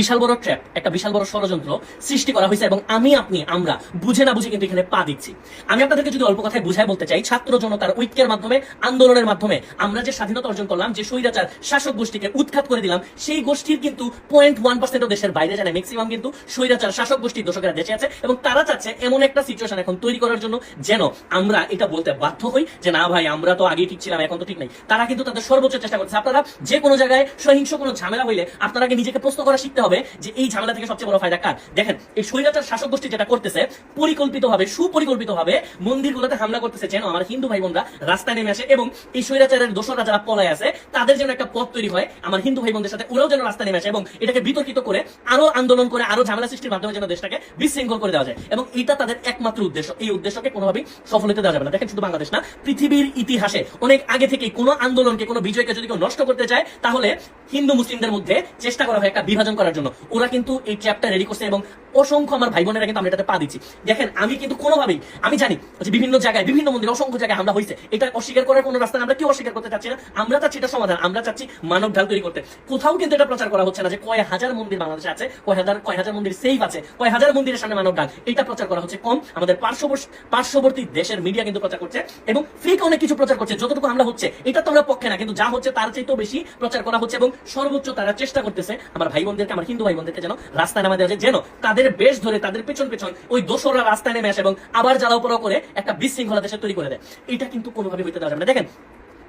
বিশাল বড় ট্র্যাপ একটা বিশাল বড় ষড়যন্ত্র সৃষ্টি করা হয়েছে এবং আমি, আপনি, আমরা বুঝে না বুঝে কিন্তু এখানে পা দিচ্ছি। আমি আপনাদেরকে যদি অল্প কথায় বুঝায় বলতে চাই, ছাত্র জনতার ঐক্যের মাধ্যমে, আন্দোলনের মাধ্যমে আমরা যে স্বাধীনতা অর্জন করলাম, যে স্বৈরাচার শাসক গোষ্ঠীকে উৎখাত করে দিলাম, সেই গোষ্ঠীর কিন্তু পয়েন্ট ওয়ান পার্সেন্ট দেশের বাইরে জানে ম্যাক্সিমাম কিন্তু স্বৈরাচার শাসক গোষ্ঠীর দর্শকেরা দেশে আছে এবং তারা চাচ্ছে এমন একটা সিচুয়েশন এখন তৈরি করার জন্য যেন আমরা এটা বলতে বাধ্য হই যে, না ভাই, আমরা তো আগে ঠিক ছিলাম, এখন তো ঠিক নাই। তারা কিন্তু তাদের সর্বোচ্চ চেষ্টা করছে আপনারা যে কোনো জায়গায় সহিংস কোনো ঝামেলা হইলে আপনারা নিজেকে প্রশ্ন করা শিখতে হবে। যে এই ঝামেলা থেকে সবচেয়ে বড় ফায়দা কার? দেখেন, এই স্বৈরাচার শাসক গোষ্ঠী যেটা করতেছে, পরিকল্পিতভাবে, সুপরিকল্পিতভাবে মন্দিরগুলোতে হামলা করতেছে যেন আমার হিন্দু ভাই বোনরা রাস্তায় নেমে আসে এবং এই স্বৈরাচারের দোষরা যারা পলায় আছে, তাদের যেন একটা পথ তৈরি হয়, আমার হিন্দু ভাই বোনদের সাথে ওরাও যেন রাস্তায় নেমে আসে এবং এটাকে বিতর্কিত করে আরও আন্দোলন করে, আরও ঝামেলা সৃষ্টির মাধ্যমে যেন দেশটাকে বিশৃঙ্খল করে দেওয়া যায়। এবং এটা তাদের একমাত্র উদ্দেশ্য। এই উদ্দেশ্যকে কোনোভাবেই সফল হতে দেওয়া যাবে না। দেখেন শুধু বাংলাদেশ না, পৃথিবীর ইতিহাসে অনেক আগে থেকে কোনো আন্দোলনকে, কোনো বিজয়কে যদি কেউ নষ্ট করতে চায়, তাহলে হিন্দু মুসলিমদের মধ্যে চেষ্টা করা হয় একটা বিভাজন করার জন্য। ওরা কিন্তু এই ট্র্যাপটা রেডি করছে এবং অসংখ্য আমার ভাই বোনেরা কিন্তু আমরা এটাতে পা দিচ্ছি। দেখেন, আমি কিন্তু কোনোভাবেই, আমি জানি যে বিভিন্ন জায়গায়, বিভিন্ন মন্দিরে অসংখ্য জায়গায় হামলা হয়েছে। এটা অস্বীকার করার কোনো রাস্তা আমরা কেউ অস্বীকার করতে চাচ্ছি না। আমরা চাচ্ছি এটা সমাধান, আমরা চাচ্ছি মানব ঢাল তৈরি করতে। কোথাও কিন্তু এটা প্রচার করা হচ্ছে না যে কয় হাজার মন্দির বাংলাদেশে আছে, কয় হাজার কয় হাজার মন্দির সেফ আছে, কয় হাজার মন্দিরের সামনে মানব ঢাল। এটা প্রচার করা হচ্ছে কম। আমাদের পার্শ্ববর্তী পার্শ্ববর্তী দেশের মিডিয়া কিন্তু প্রচার করছে এবং ফেক অনেক কিছু প্রচার করছে। যতটুকু আমরা হচ্ছে, এটা তো আমরা পক্ষে না, কিন্তু যা হচ্ছে তার চাইতেও বেশি প্রচার করা হচ্ছে এবং সর্বোচ্চ তারা চেষ্টা করতেছে। আমার ভাই বোনদেরকে আমার হিন্দু ভাই বোনদেরকে যেন রাস্তায় নামা দেওয়া যায়, যেন তাদের বেশ ধরে তাদের পেছন পেছন ওই দোসররা রাস্তায় নেমে আসে এবং আবার জ্বালাও করে একটা বিশৃঙ্খলা দেশে তৈরি করে দেয়। এটা কিন্তু কোনোভাবে হইতে দেওয়া যাবে না। দেখেন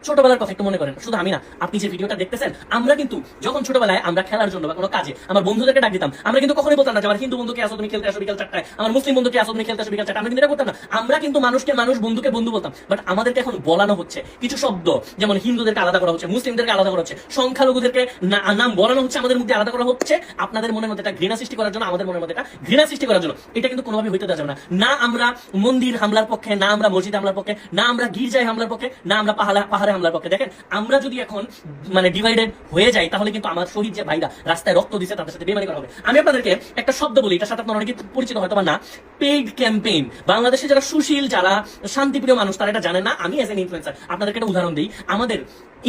ছোটবেলার কথা একটু মনে করেন। শুধু আমি না, আপনি যে ভিডিওটা দেখতেছেন, আমরা কিন্তু যখন ছোটবেলায় আমরা খেলার জন্য বা কোনো কাজে আমার বন্ধুদেরকে ডাক দিতাম, আমরা কিন্তু কখনোই বলতাম না যে আমার হিন্দু বন্ধুকে আসো, তুমি খেলতে আসো বিকাল চারটায়, আমার মুসলিম বন্ধুকে আসো, তুমি খেলতে আসো বিকাল চারটায়, আমরা কিন্তু এটা করতাম না। আমরা কিন্তু মানুষকে মানুষ, বন্ধুকে বন্ধু বলতাম। বাট আমাদেরকে এখন বলানো হচ্ছে কিছু শব্দ, যেমন হিন্দুদেরকে আলাদা করা হচ্ছে, মুসলিমদেরকে আলাদা করা হচ্ছে, সংখ্যালঘুদেরকে নাম বলানো হচ্ছে, আমাদের মধ্যে আলাদা করা হচ্ছে। আপনাদের মনের মধ্যে একটা ঘৃণা সৃষ্টি করার জন্য, আমাদের মনের মধ্যে একটা ঘৃণা সৃষ্টি করার জন্য। এটা কিন্তু কোনোভাবে হইতে যাবে না। না আমরা মন্দির হামলার পক্ষে, না আমরা মসজিদ হামলার পক্ষে, না আমরা গির্জায় হামলার পক্ষে, না আমরা পাহাড়ে পাহাড়ে হামলার পক্ষে। দেখেন, আমরা যদি এখন মানে ডিভাইডেড হয়ে যাই, তাহলে কিন্তু আমার শহীদ যে ভাইরা রাস্তায় রক্ত দিছে, তাদের সাথে বেমানি করা হবে। আমি আপনাদেরকে একটা শব্দ বলি, এটার সাথে আপনারা অনেকে পরিচিত হয়তো না। পেইড ক্যাম্পেইন বাংলাদেশে যারা সুশীল, যারা শান্তিপ্রিয় মানুষ, তারা এটা জানে না। আমি এজ এন ইনফ্লুয়েন্সার আপনাদেরকে একটা উদাহরণ দিই। আমাদের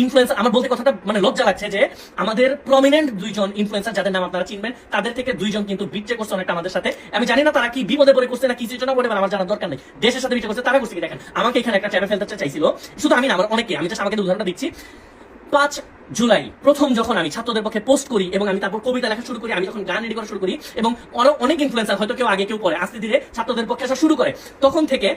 ইনফ্লুয়েন্সার আমার বলতে কথাটা মানে লজ্জা লাগছে যে, আমাদের প্রমিনেন্ট দুইজন ইনফ্লুয়েন্সার যাদের নাম আপনারা চিনবেন, তাদের থেকে দুইজন কিন্তু বিচ্ছে করছে অনেকটা আমাদের সাথে। আমি জানি না তারা কি বিপদে পড়ে করছে না কি যোজনা করে আমার জানার দরকার নেই। দেশের সাথে বিচ্ছে করছে, তারা করছে কি? দেখেন, আমাকে এখানে একটা ট্যাবে ফেলতে চাইছিল। শুধু আমি না, আমার অনেকে, আমি জাস্ট আমাকে উদাহরণটা দিচ্ছি। পাঁচ জুলাই, প্রথম যখন আমি ছাত্রদের পক্ষে পোস্ট করি এবং আমি তারপর কবিতা লেখা শুরু করি, আমি যখন গান রেডি করা শুরু করি এবং আরও অনেক ইনফ্লুয়েন্সার হয়তো কেউ আগে কেউ পরে আস্তে ধীরে ছাত্রদের পক্ষে আসা শুরু করে, তখন থেকে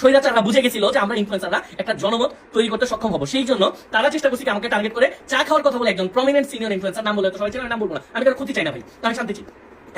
স্বৈরাচাররা বুঝে গেছিল যে আমরা ইনফ্লুয়েন্সাররা একটা জনমত তৈরি করতে সক্ষম হব। সেই জন্য তারা চেষ্টা করছি আমাকে টার্গেট করে চা খাওয়ার কথা বলে একজন প্রমিনেন্ট সিনিয়র ইনফ্লুয়েন্সার নাম বলে তো সবাই আমি নাম বলব না। আমি কারও ক্ষতি চাই না ভাই, তো আমি শান্তি।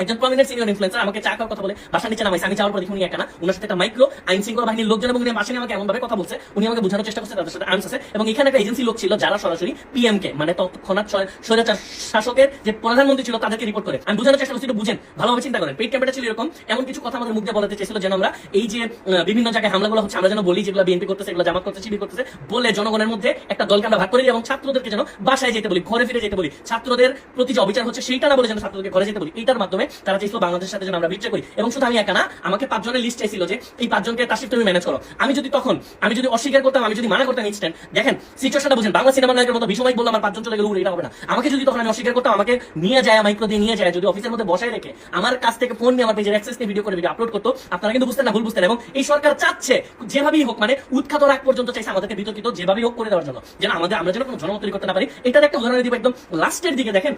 একজন প্রমিনেন্ট সিনিয়র ইনফ্লুয়েন্সার আমাকে চা খাওয়ার কথা বলে বাসা নিচে নামাইছে, আমি যাওয়ার পর দেখি উনি একা না ওনার সাথে একটা মাইক্রো আইন শৃঙ্খলা বাহিনীর লোকজন এবং উনি বাসা আমাকে এমন ভাবে কথা বলছে, উনি আমাকে বোঝানোর চেষ্টা করছে, তাদের সাথে আর্মস আছে এবং এখানে একটা এজেন্সি লোক ছিল যারা সরাসরি পিএম কে মানে তৎক্ষণাৎ স্বৈরাচার শাসকের যে প্রধানমন্ত্রী ছিল তাদেরকে রিপোর্ট করে। আমি বোঝানোর চেষ্টা করছি, একটু বুঝেন, ভালোভাবে চিন্তা করেন। পেট ক্যাম্পেটা ছিল এরকম, এমন কিছু কথা আমাদের মুখ বলাতে চেয়েছিল যেন আমরা এই যে বিভিন্ন জায়গায় হামলাগুলো হচ্ছে, আমরা যেন বলি যেগুলো বিএনপি করতেছে, এগুলো জামাত করতেছে, শিবির করতেছে, বলে জনগণের মধ্যে একটা দলকে আমরা ভাগ করে দিই এবং ছাত্রদেরকে যেন বাসায় যেতে বলি, ঘরে ফিরে যেতে বলি। ছাত্রদের প্রতি যে অবিচার হচ্ছে, সেইটা না বলে যেন ছাত্রদেরকে ঘরে যেতে বলি। এইটার মাধ্যমে তারা চেয়েছিল বাংলাদেশের সাথে যেন আমরা বিচ্ছেদ করি। এবং শুধু আমি একা না, আমাকে পাঁচজনের লিস্ট চাইছিল যে এই পাঁচজনকে তাসিফ তুমি ম্যানেজ করো। আমি যদি তখন, আমি যদি অস্বীকার করতাম, আমি যদি মানা করতাম ইনস্ট্যান্ট দেখেন সিচুয়েশনটা বুঝেন, বাংলা সিনেমা নায়কের মতো ভীষণ বললাম, আমার পাঁচজন চলে গেল এটা হবে না। আমাকে যদি তখন আমি অস্বীকার করতাম, আমাকে নিয়ে যায় মাইক্রো দিয়ে নিয়ে যায়, যদি অফিসের মধ্যে বসায় রেখে, আমার কাছ থেকে ফোন নিয়ে আমার পেজের অ্যাক্সেস নিয়ে ভিডিও করে ভিডিও আপলোড করতো, আপনারা কিন্তু বুঝতেন না, ভুল বুঝতেন। এবং এই সরকার চাচ্ছে, যেভাবেই হোক মানে উৎখাত রাখ পর্যন্ত চাইছে আমাদেরকে বিতর্কিত, যেভাবেই হোক করে দেওয়ার জন্য। যেন আমাদের, আমরা যেন কোনো জনমত তৈরি করতে না পারি। এটার একটা উদাহরণ দিব একদম লাস্টের দিকে, দেখেন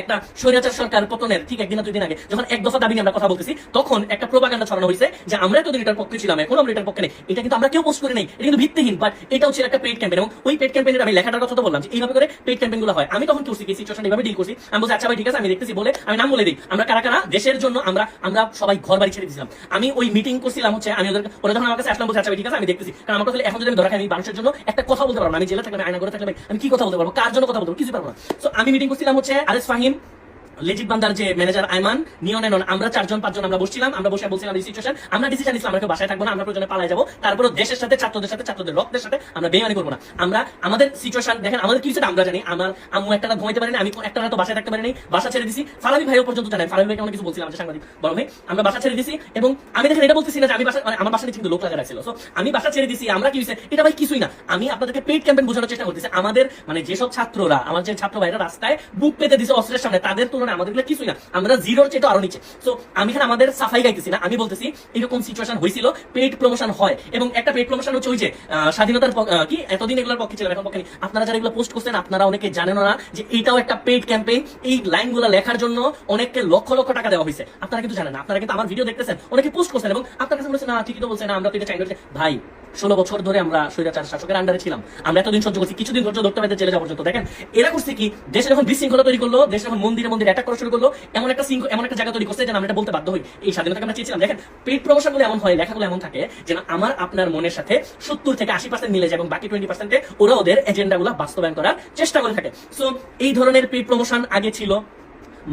একটা স্বৈরাচার সরকার পতনের ঠিক একদিন দুই দিন আগে, যখন এক দফা দাবি নিয়ে আমরা কথা বলতেছি, তখন একটা প্রোপাগান্ডা ছড়ানো হয়েছে যে আমরা এতদিন এটার পক্ষে ছিলাম, এখন আমরা এটার পক্ষে নেই। এটা কিন্তু আমরা কেউ পোস্ট করে নেই। এটা কিন্তু ভিত্তিহীন বাট এটাও ছিল একটা পেইড ক্যাম্পেইন এবং ওই পেইড ক্যাম্পেইনের আমি লেখাটার কথা তো বললাম যে এইভাবে করে পেইড ক্যাম্পেইনগুলো হয়। আমি তখন কি সিচুয়েশন এইভাবে ডিল করছি? আমি বলছি আচ্ছা ভাই, ঠিক আছে, আমি দেখতেছি, বলে আমি নাম বলে দিই। আমরা কারা কারা? দেশের জন্য আমরা আমরা সবাই ঘর বাড়ি ছেড়ে দিয়েছিলাম। আমি ওই মিটিং করছিলাম হচ্ছে, আমি ওদের, ওরা যখন আমার কাছে আসলাম, বলছে আচ্ছা ভাই, ঠিক আছে, আমি দেখতেছি। কারণ আমার কথা এখন যদি আমি ধরা খাই, আমি মানুষের জন্য একটা কথা বলতে পারব আমি জেলে থাকলে আমি আয়না করে থাকলে আমি কি কথা বলতে পারব? কার জন্য কথা বলতে পারব? কিছু পারব না। সো আমি মিটিং করছিলাম হচ্ছে আরেস ফাহিম söyleyeyim. লেজিক বান্দার যে ম্যানেজার আইমান নিয়ন এনন আমরা চারজন, পাঁচজন আমরা বসছিলাম, আমরা বসে বলছিলাম এই সিচুয়েশন আমরা ডিসিশন নিছিলাম, আমরা কেউ বাসায় থাকব না, আমরা প্রয়োজনে পালাই যাব। তারপরে দেশের সাথে, ছাত্রদের সাথে, ছাত্রদের রক্তের সাথে আমরা বেমানি করব না। আমরা, আমাদের সিচুয়েশন দেখেন, আমাদের কিছু আমরা জানি। আমার আম্মু একটা রাত ঘুমাইতে পারিনি, আমি একটা রাত বাসায় থাকতে পারিনি, বাসা ছেড়ে দিছি। ফালাবি ভাইও পর্যন্ত জানেন, ফালাবি ভাইকে অনেক কিছু বলছিলাম, যে সাংবাদিক, বড় ভাই, আমরা বাসা ছেড়ে দিছি এবং আমি দেখেন, এটা বলতেছি না যে আমি বাসা মানে আমার বাসায় কিন্তু লোক লাগা রাখছিল। সো আমি বাসা ছেড়ে দিছি, আমরা কি হয়েছে? এটা ভাই কিছুই না। আমি আপনাদেরকে পেইড ক্যাম্পেইন বোঝানোর চেষ্টা করতেছি। আমাদের মানে যেসব ছাত্ররা, আমার যে ছাত্র ভাইরা রাস্তায় বুক পেতে দিছে অস্ত্রের সামনে, তাদের তুলনায় না আমাদের কিছুই না। আমরা জিরোর চেয়ে আরও নিচে। তো আমি এখানে আমাদের সাফাই গাইতেছি না। আমি বলতেছি এরকম সিচুয়েশন হয়েছিল পেইড প্রমোশন হয়। এবং একটা পেইড প্রমোশন হচ্ছে ওই যে স্বাধীনতার কি? এতদিন এগুলোর পক্ষে ছিলাম এখন পক্ষে আপনারা যারা এগুলো পোস্ট করছেন আপনারা অনেকে জানেন না যে এইটাও একটা পেইড ক্যাম্পেইন এই লাইনগুলো লেখার জন্য অনেককে লক্ষ লক্ষ টাকা দেওয়া হয়েছে। আপনারা কিন্তু জানেন না। আপনারা কিন্তু আমার ভিডিও দেখতেছেন অনেকে পোস্ট করছেন এবং আপনার কাছে বলেছেন না ঠিকই তো বলছেন না, আমরা তো এটা চাই। ভাই ষোলো বছর ধরে আমরা স্বৈরাচার শাসকের আন্ডারে ছিলাম। আমরা এতদিন সহ্য করছি কিছুদিন ধৈর্য ধরতে পারতে জেলে যাওয়া পর্যন্ত। দেখেন এরা করছে কি? দেশে যখন বিশৃঙ্খলা তৈরি করল দেশে যখন মন্দিরে মন্দিরে অ্যাটাক করা শুরু করল, এমন একটা শৃঙ্খলা এমন একটা জায়গা তৈরি করছে যেন আমরা এটা বলতে বাধ্য হই। এই স্বাধীনতাকে আমরা চেয়েছিলাম। দেখেন পেট প্রমোশনগুলো এমন হয়, লেখাগুলো এমন থাকে যেন আমার, আপনার মনের সাথে সত্তর থেকে আশি পার্সেন্ট মিলে যায় এবং বাকি টোয়েন্টি পার্সেন্টে ওরা ওদের এজেন্ডা গুলো বাস্তবায়ন করার চেষ্টা করে থাকে। সো এই ধরনের পেট প্রমোশন আগে ছিল।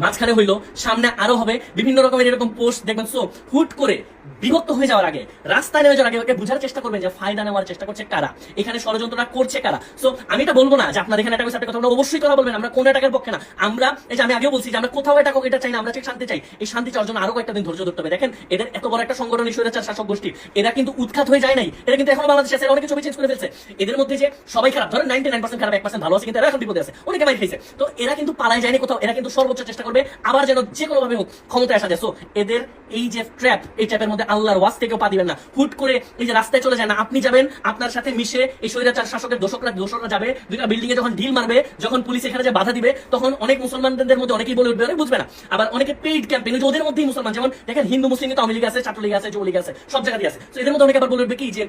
মাঝখানে হইল সামনে আরও হবে বিভিন্ন রকমের এরকম পোস্ট দেখবেন। সো হুট করে বিভক্ত হয়ে যাওয়ার আগে রাস্তায় নেমে যাওয়ার আগে বোঝার চেষ্টা করবেন যে ফায়দা নেওয়ার চেষ্টা করছে কারা? এখানে ষড়যন্ত্রটা করছে কারা? সো আমি এটা বলব না যে আপনার এখানে একটা কথা বলব, অবশ্যই কথা বলবেন আমরা কোন এটাকের পক্ষে না। আমরা এই যে আমি আগেও বলছি যে আমরা কোথাও এটা এটা চাই না আমরা ঠিক শান্তি চাই। এই শান্তি চাওয়ার জন্য আরও কয়েকটা দিন ধৈর্য ধরতে হবে। দেখেন এদের এত বড় একটা সংগঠন স্বৈরাচার শাসক গোষ্ঠী। এরা কিন্তু উৎখাত হয়ে যায় নাই। এরা কিন্তু এখন বাংলাদেশে আছে অনেকে ছবি চেঞ্জ করে ফেলছে। এদের মধ্যে যে সবাই খারাপ ধরেন নাইনটি নাইন পার্সেন্ট খারাপ এক পার্সেন্ট ভালো আছে কিন্তু এরা এখন বিপদে আছে। অনেকে মাই খাইছে। তো এরা কিন্তু পালায় যায়নি কোথাও এরা কিন্তু সর্বোচ্চ চেষ্টা করবে, আবার যেন যে কোনো ভাবে হোক ক্ষমতায় আসা যায়। সো এদের এই যে ট্র্যাপ এই ট্র্যাপের মধ্যে আল্লাহর ওয়াজ থেকেও পা দিবেন না। হুট করে এই যে রাস্তায় চলে যায় না, আপনি যাবেন, আপনার সাথে মিশে এই স্বৈরাচার শাসকের দোষকরা দোষকরা যাবে, দুইটা বিল্ডিং এ যখন ঢিল মারবে, যখন পুলিশ এখানে যে বাধা দিবে, তখন অনেক মুসলমানদের মধ্যে অনেকেই বলে উঠবে "আরে বুঝবে না। আবার অনেকে পেইড ক্যাম্পেইন ওদের মধ্যেই মুসলমান, যেমন দেখেন হিন্দু, মুসলিম তো আওয়ামী আছে ছাত্রলীগ আছে, যুবলীগ আছে, সব জায়গায় আছে। তো এদের মধ্যে অনেকে আবার বলে উঠবে কি যে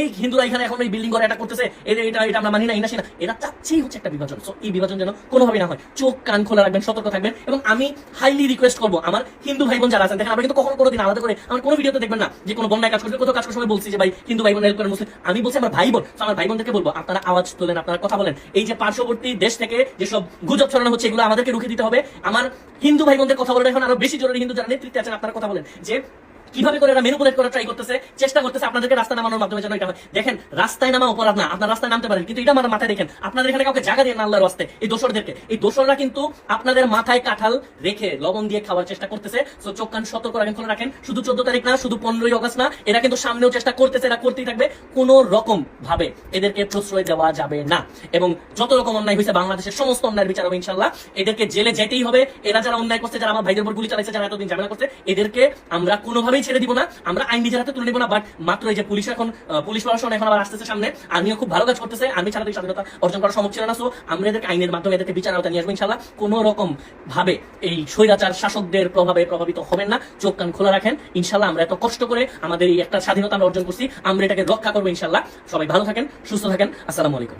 এই হিন্দুরা এখানে এখন এই বিল্ডিং করে এটা করতেছে, এদের এটা এটা আমরা মানি না ইনাসি না এরা চাচ্ছেই হচ্ছে একটা বিভাজন। সো এই বিভাজন যেন কোনোভাবেই না হয়। চোখ, কান খোলা রাখবেন, সতর্ক থাকবেন এবং আমি হাইলি রিকোয়েস্ট করব, আমার হিন্দু ভাই বোন যারা আছেন, দেখেন আমরা কিন্তু কখনো কোনোদিন আলাদা করে আমার কোনো ভিডিওতে দেখবেন না যে কোনো বন্যায় কাজ করছে, কোথাও কাজ করার সময় বলছি যে, ভাই, হিন্দু ভাই বোন হেল্প করেন মুসলিম আমি বলছি আমার ভাই বোন আমার ভাই বোনদেরকে বলব, আপনারা আওয়াজ তোলেন, আপনারা কথা বলেন। এই যে পার্শ্ববর্তী দেশ থেকে যেসব গুজব ছড়ানো হচ্ছে, এগুলো আমাদেরকে রুখে দিতে হবে। আমার হিন্দু ভাই বোনদের কথা বলেন এখন আরও বেশি জরুরি, হিন্দু যারা নেতৃত্বে আছেন, আপনারা কথা বলেন যে কীভাবে করে এরা মেনুপুলেট করার ট্রাই করতেছে, চেষ্টা করতেছে আপনাদেরকে রাস্তা নামানোর মাধ্যমে যেন এটা হয়। দেখেন, রাস্তায় নামা অপরাধ না, আপনার রাস্তায় নামতে পারেন, কিন্তু এটা আমার মাথায় দেখেন, আপনাদের এখানে কাউকে জায়গা দিয়ে না আল্লাহর রাস্তে এই দোসরদেরকে এই দোসররা কিন্তু আপনাদের মাথায় কাঁঠাল রেখে লবণ দিয়ে খাওয়ার চেষ্টা করতেছে। সো চোখ কান সতর্ক রাখেন, খোলা রাখেন, শুধু চোদ্দ তারিখ না, শুধু পনেরোই অগস্ট না, এরা কিন্তু সামনেও চেষ্টা করতেছে, এরা করতেই থাকবে। কোন রকম ভাবে এদেরকে প্রশ্রয় দেওয়া যাবে না। এবং যত রকম অন্যায় হয়েছে বাংলাদেশের সমস্ত অন্যায়ের বিচার হবে ইনশাল্লাহ এদেরকে জেলে যেতেই হবে। এরা যারা অন্যায় করছে, যারা আমার ভাইদের উপর গুলি চালাইছে, যারা এতদিন ঝামেলা করছে, এদেরকে আমরা কোনোভাবেই ছেড়ে দিব না, আমরা আইন নিজের হাতে তুলে নিব না বাট মাত্র এই যে পুলিশ এখন পুলিশ প্রশাসন এখন আবার আসতেছে সামনে আর্মিও খুব ভালো কাজ করতেছে আর্মি ছাড়া স্বাধীনতা অর্জন করা সম্ভব ছিল না সো আমরা এদেরকে আইনের মাধ্যমে এদেরকে বিচার আওতায় নিয়ে আসব ইনশাল্লাহ কোনো রকম ভাবে এই স্বৈরাচার শাসকদের প্রভাবে প্রভাবিত হবেন না, চোখ কান খোলা রাখেন ইনশাল্লাহ আমরা এত কষ্ট করে আমাদের এই একটা স্বাধীনতা আমরা অর্জন করছি, আমরা এটাকে রক্ষা করব ইনশাল্লাহ সবাই ভালো থাকেন, সুস্থ থাকেন, আসসালামু আলাইকুম।